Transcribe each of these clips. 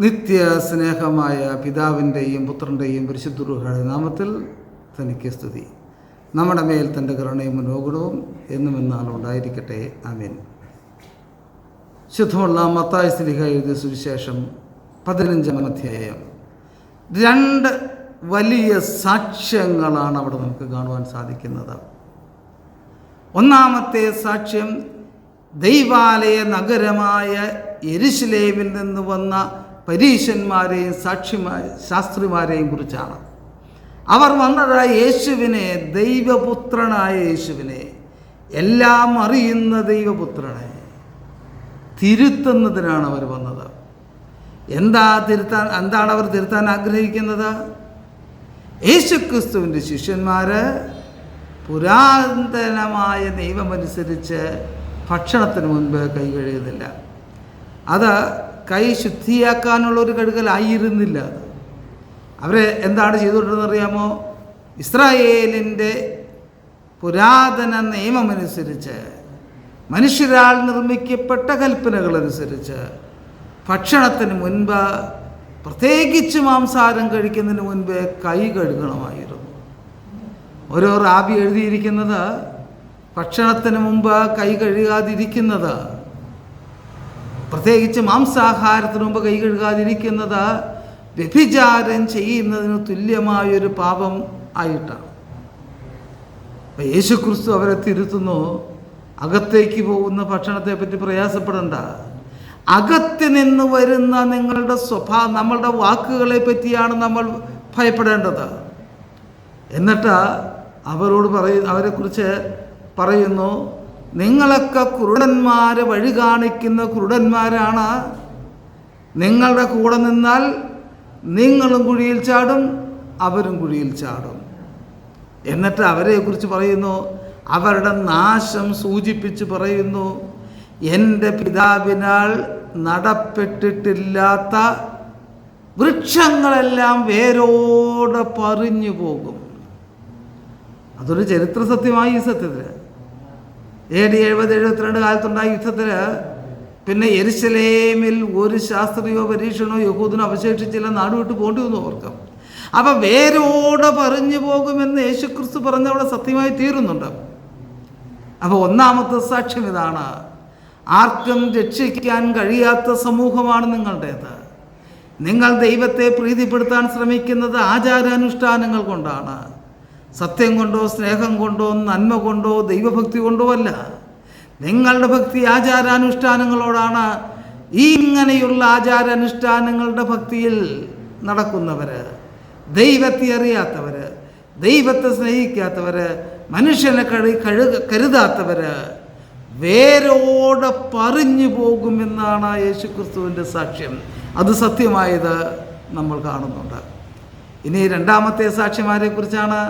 നിത്യ സ്നേഹമായ പിതാവിന്റെയും പുത്രന്റെയും പരിശുദ്ധരുടെ നാമത്തിൽ തനിക്ക് സ്തുതി. നമ്മുടെ മേൽ തന്റെ കരുണയും മനോഗുണവും എന്നും എന്നാളും ഉണ്ടായിരിക്കട്ടെ. ആമേൻ. ശുദ്ധമുള്ള മത്തായ സ്ലിഹ എഴുതിയ സുവിശേഷം പതിനഞ്ചാം അധ്യായം. രണ്ട് വലിയ സാക്ഷ്യങ്ങളാണ് അവിടെ നമുക്ക് കാണുവാൻ സാധിക്കുന്നത്. ഒന്നാമത്തെ സാക്ഷ്യം ദൈവാലയ നഗരമായ എരിശിലേവിൽ നിന്ന് വന്ന പരീശന്മാരെയും സാക്ഷിമാ ശാസ്ത്രിമാരെയും കുറിച്ചാണ്. അവർ വന്നത് യേശുവിനെ ദൈവപുത്രനായ യേശുവിനെ. എല്ലാം അറിയുന്ന ദൈവപുത്രനെ. തിരുത്തുന്നതിനാണ് അവർ വന്നത്. എന്താ തിരുത്താൻ എന്താണ് അവർ തിരുത്താൻ ആഗ്രഹിക്കുന്നത്? യേശുക്രിസ്തുവിന്റെ ശിഷ്യന്മാർ പുരാതനമായ നിയമമനുസരിച്ച് ഭക്ഷണത്തിന് മുൻപ് കൈ കഴിയുന്നില്ല അത് കൈ ശുദ്ധിയാക്കാനുള്ള ഒരു കഴുകലായിരുന്നില്ല. അത് അവരെ എന്താണ് ചെയ്തുകൊണ്ടിരുന്നത് അറിയാമോ ഇസ്രായേലിന്റെ പുരാതന നിയമമനുസരിച്ച് മനുഷ്യരാൾ നിർമ്മിക്കപ്പെട്ട കൽപ്പനകളനുസരിച്ച് ഭക്ഷണത്തിന് മുൻപ് പ്രത്യേകിച്ച് മാംസാരം കഴിക്കുന്നതിന് മുൻപ് കൈ കഴുകണമായിരുന്നു. ഓരോ റാബി എഴുതിയിരിക്കുന്നത് ഭക്ഷണത്തിന് മുമ്പ് കൈ കഴുകാതിരിക്കുന്നത് പ്രത്യേകിച്ച് മാംസാഹാരത്തിന് മുമ്പ് കൈ കഴുകാതിരിക്കുന്നത് വ്യഭിചാരം ചെയ്യുന്നതിന് തുല്യമായൊരു പാപം ആയിട്ടാണ്. അപ്പം യേശു ക്രിസ്തു അവരെ തിരുത്തുന്നു. അകത്തേക്ക് പോകുന്ന ഭക്ഷണത്തെ പറ്റി പ്രയാസപ്പെടണ്ട. അകത്ത് നിന്ന് വരുന്ന നിങ്ങളുടെ സ്വഭാവ നമ്മളുടെ വാക്കുകളെ പറ്റിയാണ് നമ്മൾ ഭയപ്പെടേണ്ടത്. എന്നിട്ട് അവരോട് പറയ അവരെക്കുറിച്ച് പറയുന്നു. നിങ്ങളൊക്കെ കുരുടന്മാരെ വഴി കാണിക്കുന്ന കുരുടന്മാരാണ്. നിങ്ങളുടെ കൂടെ നിന്നാൽ നിങ്ങളും കുഴിയിൽ ചാടും അവരും കുഴിയിൽ ചാടും. എന്നിട്ട് അവരെക്കുറിച്ച് പറയുന്നു അവരുടെ നാശം സൂചിപ്പിച്ച് പറയുന്നു എന്റെ പിതാവിനാൽ നടപ്പെട്ടിട്ടില്ലാത്ത വൃക്ഷങ്ങളെല്ലാം വേരോടെ പറിഞ്ഞു പോകും അതൊരു ചരിത്ര സത്യമായി ഈ സത്യത്തിൽ എ ഡി എഴുപത് എഴുപത്തിരണ്ട് കാലത്തുണ്ടായ യുദ്ധത്തിൽ പിന്നെ എരുസലേമിൽ ഒരു ശാസ്ത്രീയോ പരീക്ഷണോ യഹൂദനോ അവശേഷിച്ചില്ല നാടുവിട്ട് പോണ്ടി വന്നു ഓർക്കാം അപ്പം വേരോടെ പറഞ്ഞു പോകുമെന്ന് യേശുക്രിസ്തു പറഞ്ഞവിടെ സത്യമായി തീരുന്നുണ്ട്. അപ്പോൾ ഒന്നാമത്തെ സാക്ഷ്യം ഇതാണ്. ആർക്കും രക്ഷിക്കാൻ കഴിയാത്ത സമൂഹമാണ് നിങ്ങളുടേത്. നിങ്ങൾ ദൈവത്തെ പ്രീതിപ്പെടുത്താൻ ശ്രമിക്കുന്നത് ആചാരാനുഷ്ഠാനങ്ങൾ കൊണ്ടാണ്. സത്യം കൊണ്ടോ സ്നേഹം കൊണ്ടോ നന്മ കൊണ്ടോ ദൈവഭക്തി കൊണ്ടോ അല്ല. നിങ്ങളുടെ ഭക്തി ആചാരാനുഷ്ഠാനങ്ങളോടാണ്. ഈ ഇങ്ങനെയുള്ള ആചാരാനുഷ്ഠാനങ്ങളുടെ ഭക്തിയിൽ നടക്കുന്നവർ ദൈവത്തെ അറിയാത്തവർ ദൈവത്തെ സ്നേഹിക്കാത്തവർ മനുഷ്യനെ കഴി കഴു കരുതാത്തവർ വേരോടെ പറഞ്ഞു പോകുമെന്നാണ് യേശുക്രിസ്തുവിന്റെ സാക്ഷ്യം. അത് സത്യമായത് നമ്മൾ കാണുന്നുണ്ട്. ഇനി രണ്ടാമത്തെ സാക്ഷ്യമാരെ കുറിച്ചാണ്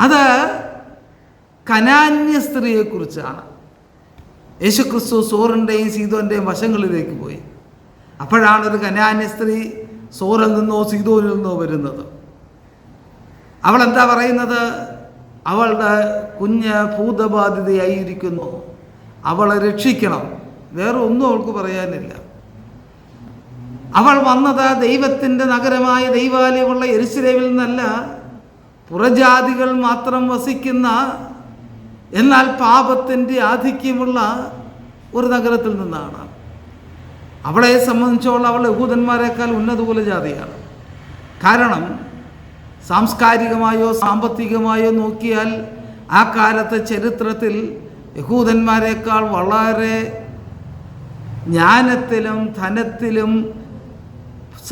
അത് കനാന്യ സ്ത്രീയെക്കുറിച്ചാണ്. യേശുക്രിസ്തു സോറിന്റെയും സീതോന്റെയും വശങ്ങളിലേക്ക് പോയി. അപ്പോഴാണ് ഒരു കനാന്യ സ്ത്രീ സോറിൽ നിന്നോ സീതോനിൽ നിന്നോ വരുന്നത്. അവൾ എന്താ പറയുന്നത്? അവളുടെ കുഞ്ഞ് ഭൂതബാധിതയായിരിക്കുന്നു. അവളെ രക്ഷിക്കണം. വേറെ ഒന്നും അവൾക്ക് പറയാനില്ല. അവൾ വന്നത് ദൈവത്തിന്റെ നഗരമായ ദൈവാലയമുള്ള എരിശിലേവിൽ നിന്നല്ല. പുറജാതികൾ മാത്രം വസിക്കുന്ന എന്നാൽ പാപത്തിന്റെ ആധിക്യമുള്ള ഒരു നഗരത്തിൽ നിന്നാണ്. അവളെ സംബന്ധിച്ചോളം അവൾ യഹൂദന്മാരെക്കാൾ ഉന്നത കുലജാതിയാണ് കാരണം സാംസ്കാരികമായോ സാമ്പത്തികമായോ നോക്കിയാൽ ആ കാലത്തെ ചരിത്രത്തിൽ യഹൂദന്മാരെക്കാൾ വളരെ ജ്ഞാനത്തിലും ധനത്തിലും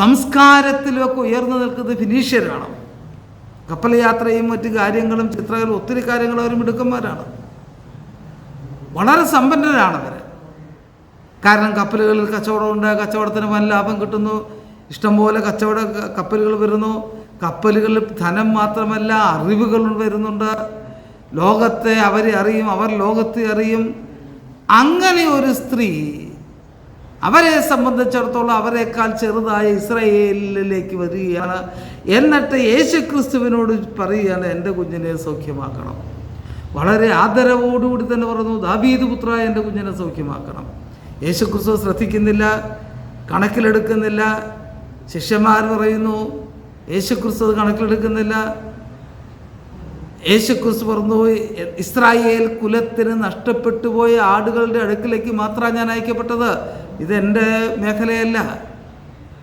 സംസ്കാരത്തിലുമൊക്കെ ഉയർന്നു നിൽക്കുന്നത് ഫിനീഷ്യരാണ്. കപ്പൽ യാത്രയും മറ്റു കാര്യങ്ങളും ചിത്രകലും ഒത്തിരി കാര്യങ്ങൾ അവർ മിടുക്കന്മാരാണ്. വളരെ സമ്പന്നരാണ് അവർ കാരണം കപ്പലുകളിൽ കച്ചവടമുണ്ട് കച്ചവടത്തിന് വൻ ലാഭം കിട്ടുന്നു ഇഷ്ടംപോലെ കച്ചവട കപ്പലുകൾ വരുന്നു. കപ്പലുകളിൽ ധനം മാത്രമല്ല അറിവുകൾ വരുന്നുണ്ട്. ലോകത്തെ അവരെ അറിയും അവർ ലോകത്തെ അറിയും. അങ്ങനെ ഒരു സ്ത്രീ അവരെ സംബന്ധിച്ചിടത്തോളം അവരെക്കാൾ ചെറുതായ ഇസ്രയേലിലേക്ക് വരികയാണ്. എന്നിട്ട് യേശു ക്രിസ്തുവിനോട് പറയുകയാണ് എന്റെ കുഞ്ഞിനെ സൗഖ്യമാക്കണം. വളരെ ആദരവോടുകൂടി തന്നെ പറഞ്ഞു ദാബീദ് പുത്ര എന്റെ കുഞ്ഞിനെ സൗഖ്യമാക്കണം. യേശു ക്രിസ്തു ശ്രദ്ധിക്കുന്നില്ല കണക്കിലെടുക്കുന്നില്ല ശിഷ്യന്മാർ പറയുന്നു യേശു ക്രിസ്തു കണക്കിലെടുക്കുന്നില്ല. യേശു ക്രിസ്തു പറഞ്ഞു ഇസ്രായേൽ കുലത്തിന് നഷ്ടപ്പെട്ടു പോയ ആടുകളുടെ അടുക്കിലേക്ക് മാത്രമാണ് ഞാൻ അയക്കപ്പെട്ടത്. ഇതെന്റെ മേഖലയല്ല.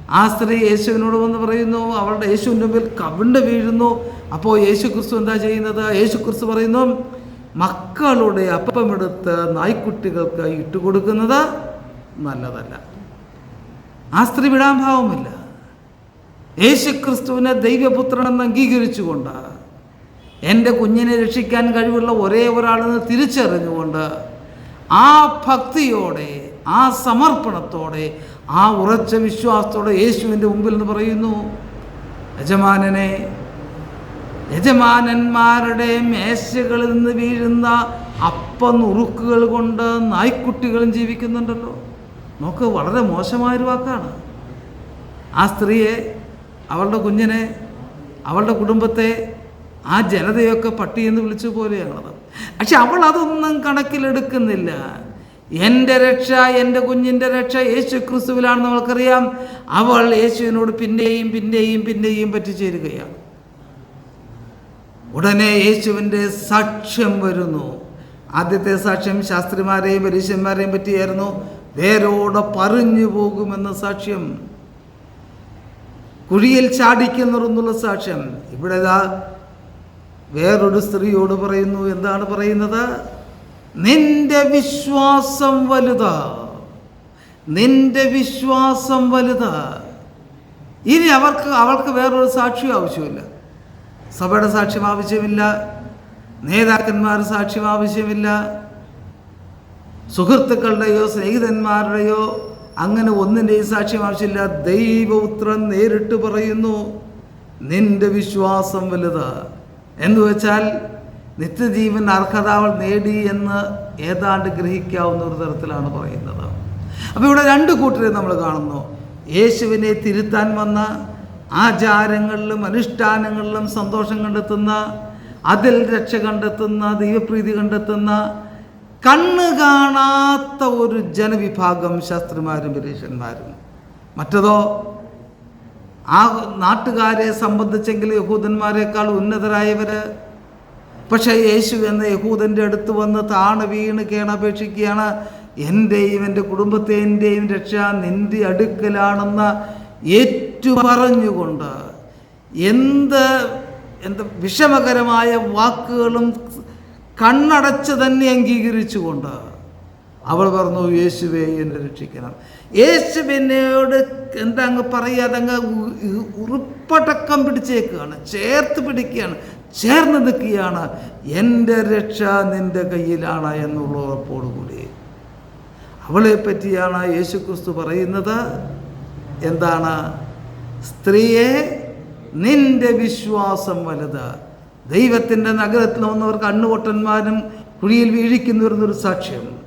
ആ സ്ത്രീ യേശുവിനോട് വന്ന് പറയുന്നു അവളുടെ യേശുവിന്റെ മുമ്പിൽ കവിണ്ട് വീഴുന്നു. അപ്പോൾ യേശു ക്രിസ്തു എന്താ ചെയ്യുന്നത്? യേശു ക്രിസ്തു പറയുന്നു മക്കളുടെ അപ്പമെടുത്ത് നായ്ക്കുട്ടികൾക്ക് ഇട്ടുകൊടുക്കുന്നത് നല്ലതല്ല. ആ സ്ത്രീ വിടാൻ ഭാവമില്ല യേശു ക്രിസ്തുവിനെ ദൈവപുത്രനെന്ന് അംഗീകരിച്ചുകൊണ്ട് എന്റെ കുഞ്ഞിനെ രക്ഷിക്കാൻ കഴിവുള്ള ഒരേ ഒരാളെന്ന് തിരിച്ചറിഞ്ഞുകൊണ്ട് ആ ഭക്തിയോടെ ആ സമർപ്പണത്തോടെ ആ ഉറച്ച വിശ്വാസത്തോടെ യേശുവിന്റെ മുമ്പിൽ നിന്ന് പറയുന്നു യജമാനനെ യജമാനന്മാരുടെ മേശകളിൽ നിന്ന് വീഴുന്ന അപ്പ നുറുക്കുകൾ കൊണ്ട് നായ്ക്കുട്ടികളും ജീവിക്കുന്നുണ്ടല്ലോ. നോക്ക് വളരെ മോശമായൊരു വാക്കാണ്. ആ സ്ത്രീയെ അവളുടെ കുഞ്ഞിനെ അവളുടെ കുടുംബത്തെ ആ ജനതയൊക്കെ പട്ടിയെന്ന് വിളിച്ചു പോലെയാണത്. പക്ഷെ അവൾ അതൊന്നും കണക്കിലെടുക്കുന്നില്ല. എന്റെ രക്ഷ എന്റെ കുഞ്ഞിന്റെ രക്ഷ യേശു ക്രിസ്തുവിലാണെന്ന് നമ്മൾക്കറിയാം. അവൾ യേശുവിനോട് പിന്നെയും പിന്നെയും പിന്നെയും പറ്റിച്ചേരുകയാണ്. ഉടനെ യേശുവിന്റെ സാക്ഷ്യം വരുന്നു. ആദ്യത്തെ സാക്ഷ്യം ശാസ്ത്രിമാരെയും പരീശന്മാരെയും പറ്റിയായിരുന്നു. വേരോടെ പറഞ്ഞു പോകുമെന്ന സാക്ഷ്യം. കുഴിയിൽ ചാടിക്കുന്നുള്ള സാക്ഷ്യം. ഇവിടെ വേറൊരു സ്ത്രീയോട് പറയുന്നു. എന്താണ് പറയുന്നത്? നിന്റെ വിശ്വാസം വലുതാ. നിന്റെ വിശ്വാസം വലുതാ. ഇനി അവർക്ക് അവൾക്ക് വേറൊരു സാക്ഷ്യം ആവശ്യമില്ല. സഭയുടെ സാക്ഷ്യം ആവശ്യമില്ല. നേതാക്കന്മാരുടെ സാക്ഷ്യം ആവശ്യമില്ല. സുഹൃത്തുക്കളുടെയോ സ്നേഹിതന്മാരുടെയോ അങ്ങനെ ഒന്നിന്റെയും സാക്ഷ്യം ആവശ്യമില്ല. ദൈവപുത്രൻ നേരിട്ട് പറയുന്നു നിന്റെ വിശ്വാസം വലുത്. എന്ന് വെച്ചാൽ നിത്യജീവൻ അർഹത അവൾ നേടി എന്ന് ഏതാണ്ട് ഗ്രഹിക്കാവുന്ന ഒരു തരത്തിലാണ് പറയുന്നത്. അപ്പോൾ ഇവിടെ രണ്ട് കൂട്ടരെ നമ്മൾ കാണുന്നു. യേശുവിനെ തിരുത്താൻ വന്ന ആചാരങ്ങളിലും അനുഷ്ഠാനങ്ങളിലും സന്തോഷം കണ്ടെത്തുന്ന അതിൽ രക്ഷ കണ്ടെത്തുന്ന ദൈവപ്രീതി കണ്ടെത്തുന്ന കണ്ണ് കാണാത്ത ഒരു ജനവിഭാഗം ശാസ്ത്രിമാരും പരീക്ഷന്മാരും. മറ്റതോ ആ നാട്ടുകാരെ സംബന്ധിച്ചെങ്കിൽ യഹൂദന്മാരെക്കാൾ ഉന്നതരായവർ പക്ഷേ യേശു എന്ന യഹൂദന്റെ അടുത്ത് വന്ന് താണ് വീണ് കേണപേക്ഷിക്കുകയാണ്. എന്റെയും എന്റെ കുടുംബത്തെന്റെയും രക്ഷ നിന്റെ അടുക്കലാണെന്ന് ഏറ്റുപറഞ്ഞുകൊണ്ട് എന്ത് എന്ത് വിഷമകരമായ വാക്കുകളും കണ്ണടച്ച് തന്നെ അംഗീകരിച്ചുകൊണ്ട് അവൾ പറഞ്ഞു യേശുവെ എന്നെ രക്ഷിക്കണം. യേശു യേശുവിനോട് എന്താ അങ്ങ് പറയാതെ അങ്ങ് ഉറുപ്പടക്കം പിടിച്ചേക്കുകയാണ് ചേർത്ത് പിടിക്കുകയാണ്. ചേർന്ന് നിൽക്കുകയാണ്. എന്റെ രക്ഷ നിന്റെ കയ്യിലാണ് എന്നുള്ള ഉറപ്പോടുകൂടി. അവളെ പറ്റിയാണ് യേശുക്രിസ്തു പറയുന്നത്. എന്താണ്? സ്ത്രീയെ നിന്റെ വിശ്വാസം വലുത്. ദൈവത്തിന്റെ നഗരത്തിൽ വന്നവർ കണ്ണുപൊട്ടന്മാരും കുഴിയിൽ വീഴിക്കുന്നവരുന്നൊരു സാക്ഷ്യം.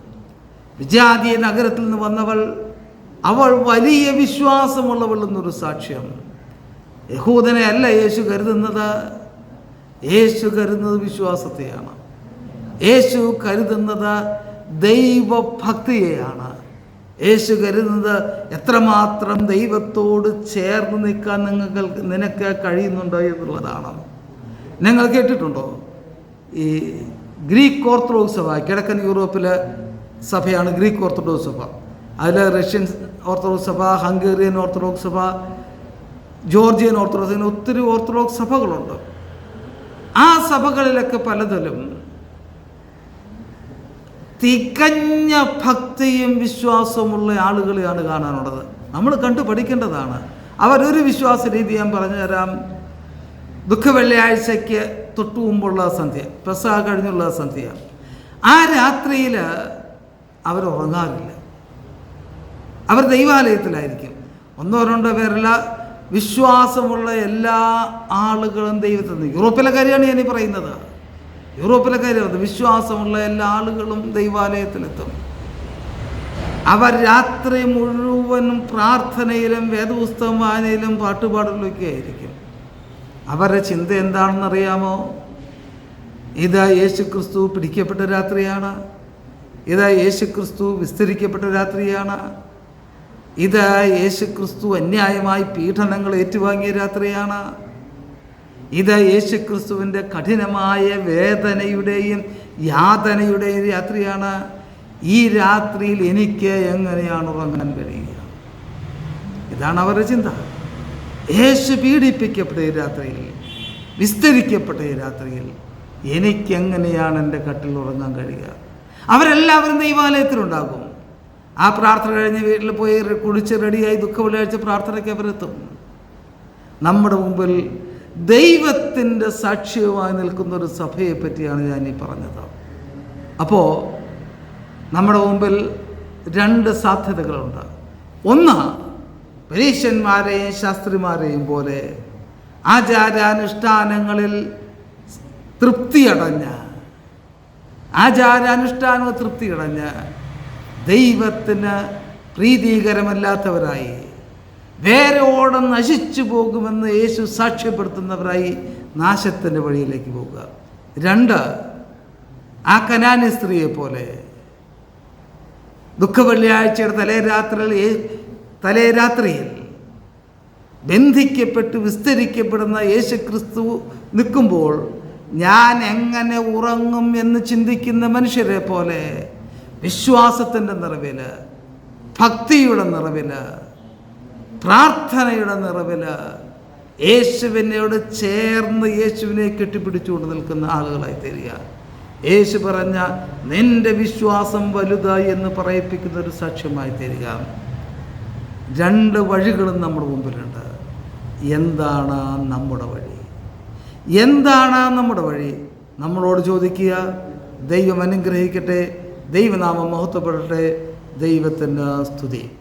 വിജാതീയ നഗരത്തിൽ നിന്ന് വന്നവൾ അവൾ വലിയ വിശ്വാസമുള്ളവൾ എന്നൊരു സാക്ഷ്യം. യഹൂദനെ അല്ല യേശു കരുതുന്നത്. യേശു കരുതുന്നത് വിശ്വാസത്തെയാണ്. യേശു കരുതുന്നത് ദൈവഭക്തിയെയാണ്. യേശു കരുതുന്നത് എത്രമാത്രം ദൈവത്തോട് ചേർന്ന് നിൽക്കാൻ നിങ്ങൾക്ക് നിനക്ക് കഴിയുന്നുണ്ടോ എന്നുള്ളതാണ്. നിങ്ങൾ കേട്ടിട്ടുണ്ടോ? ഈ ഗ്രീക്ക് ഓർത്തഡോക്സ് സഭ കിഴക്കൻ യൂറോപ്പിലെ സഭയാണ് ഗ്രീക്ക് ഓർത്തഡോക്സ് സഭ. അതിൽ റഷ്യൻ ഓർത്തഡോക്സ് സഭ ഹംഗേറിയൻ ഓർത്തഡോക്സ് സഭ ജോർജിയൻ ഓർത്തഡോക്സ് ഇങ്ങനെ ഒത്തിരി ഓർത്തഡോക്സ് സഭകളുണ്ട്. ആ സഭകളിലൊക്കെ പലതിലും തികഞ്ഞ ഭക്തിയും വിശ്വാസവുമുള്ള ആളുകളെയാണ് കാണാനുള്ളത്. നമ്മൾ കണ്ടു പഠിക്കേണ്ടതാണ്. അവരൊരു വിശ്വാസ രീതി ഞാൻ പറഞ്ഞു തരാം ദുഃഖവെള്ളിയാഴ്ചയ്ക്ക് തൊട്ടു മുമ്പുള്ള സന്ധ്യ പ്രസ കഴിഞ്ഞുള്ള സന്ധ്യ. ആ രാത്രിയിൽ അവർ ഉറങ്ങാറില്ല അവർ ദൈവാലയത്തിലായിരിക്കും. ഒന്നോ രണ്ടോ പേരല്ല വിശ്വാസമുള്ള എല്ലാ ആളുകളും ദൈവത്തിൽ നിന്ന് യൂറോപ്പിലെ കാര്യമാണ് ഈ പറയുന്നത്. യൂറോപ്പിലെ കാര്യമാണ് വിശ്വാസമുള്ള എല്ലാ ആളുകളും ദൈവാലയത്തിലെത്തും. അവർ രാത്രി മുഴുവനും പ്രാർത്ഥനയിലും വേദപുസ്തകം വായനയിലും പാട്ടുപാടലൊക്കെ ആയിരിക്കും അവരുടെ ചിന്ത എന്താണെന്നറിയാമോ? ഇതാ യേശു ക്രിസ്തു പിടിക്കപ്പെട്ട രാത്രിയാണ്. ഇതാ യേശു ക്രിസ്തു വിസ്തരിക്കപ്പെട്ട രാത്രിയാണ്. ഇത് യേശുക്രിസ്തു അന്യായമായി പീഡനങ്ങൾ ഏറ്റുവാങ്ങിയ രാത്രിയാണ്. ഇത് യേശുക്രിസ്തുവിന്റെ കഠിനമായ വേദനയുടെയും യാതനയുടെയും രാത്രിയാണ്. ഈ രാത്രിയിൽ എനിക്ക് എങ്ങനെയാണ് ഉറങ്ങാൻ കഴിയുക? ഇതാണ് അവരുടെ ചിന്ത. യേശു പീഡിപ്പിക്കപ്പെട്ട ഈ രാത്രിയിൽ വിസ്തരിക്കപ്പെട്ട ഈ രാത്രിയിൽ എനിക്കെങ്ങനെയാണ് എന്റെ കട്ടിൽ ഉറങ്ങാൻ കഴിയുക? അവരെല്ലാവരും ദൈവാലയത്തിലുണ്ടാകും. ആ പ്രാർത്ഥന കഴിഞ്ഞ് വീട്ടിൽ പോയി കുളിച്ച് റെഡിയായി ദുഃഖ വെള്ളിയാഴ്ച പ്രാർത്ഥനയ്ക്ക് അവരെത്തും. നമ്മുടെ മുമ്പിൽ ദൈവത്തിന്റെ സാക്ഷ്യവുമായി നിൽക്കുന്ന ഒരു സഭയെ പറ്റിയാണ് ഞാൻ ഈ പറഞ്ഞത്. അപ്പോൾ നമ്മുടെ മുമ്പിൽ രണ്ട് സാധ്യതകളുണ്ട്. ഒന്ന് പരീക്ഷന്മാരെയും ശാസ്ത്രിമാരെയും പോലെ ആചാരാനുഷ്ഠാനങ്ങളിൽ തൃപ്തിയടഞ്ഞ ആചാരാനുഷ്ഠാനവും തൃപ്തിയടഞ്ഞ് ദൈവത്തിന് പ്രീതികരമല്ലാത്തവരായി വേരോടെ നശിച്ചു പോകുമെന്ന് യേശു സാക്ഷ്യപ്പെടുത്തുന്നവരായി നാശത്തിന്റെ വഴിയിലേക്ക് പോകുക. രണ്ട് ആ കനാനി സ്ത്രീയെ പോലെ ദുഃഖ വെള്ളിയാഴ്ചയുടെ തലേ രാത്രി തലേ രാത്രിയിൽ ബന്ധിക്കപ്പെട്ട് വിസ്തരിക്കപ്പെടുന്ന യേശുക്രിസ്തു നിൽക്കുമ്പോൾ ഞാൻ എങ്ങനെ ഉറങ്ങും എന്ന് ചിന്തിക്കുന്ന മനുഷ്യരെ പോലെ വിശ്വാസത്തിന്റെ നിറവിൽ ഭക്തിയുടെ നിറവിൽ പ്രാർത്ഥനയുടെ നിറവിൽ യേശുവിനോട് ചേർന്ന് യേശുവിനെ കെട്ടിപ്പിടിച്ചുകൊണ്ട് നിൽക്കുന്ന ആളുകളായി തീരുക. യേശു പറഞ്ഞ നിന്റെ വിശ്വാസം വലുതായി എന്ന് പറയിപ്പിക്കുന്ന ഒരു സാക്ഷ്യമായി തീരുക. രണ്ട് വഴികളും നമ്മുടെ മുമ്പിലുണ്ട്. എന്താണ് നമ്മുടെ വഴി? എന്താണ് നമ്മുടെ വഴി? നമ്മളോട് ചോദിക്കുക ദൈവം അനുഗ്രഹിക്കട്ടെ ദൈവനാമം മഹത്വപ്പെടട്ടെ. ദൈവത്തിന്റെ സ്തുതി.